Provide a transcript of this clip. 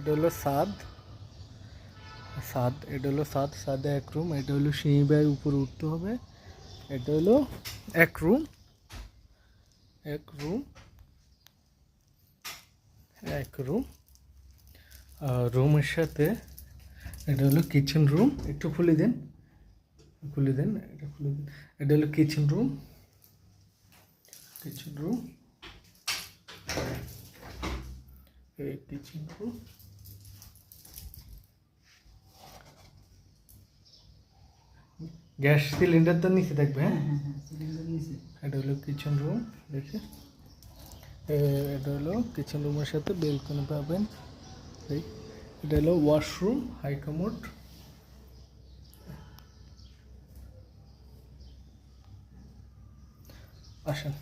এটা হলো সাদ। সাদ, এটা হলো সাদ, সাদে এক রুম, এটা হলো সিঁড়ি বেয়ে উপরে উঠতে হবে। এটা হলো এক রুম। এক রুম। এক রুম। রুমের সাথে এটা হলো কিচেন রুম। একটু খুলে দেন। খুলে দেন, এটা খুলে দেন। এটা হলো কিচেন রুম। Kitchen room. এই কিচেন রুম। গ্যাস সিলিন্ডার তো নিচে থাকবে হ্যাঁ? এটা হলো কিচেন রুম দেখে। এটা হলো কিচেন রুমের সাথে বেলকনি পাবেন। এই এটা হলো ওয়াশরুম হাই কমোড আসেন।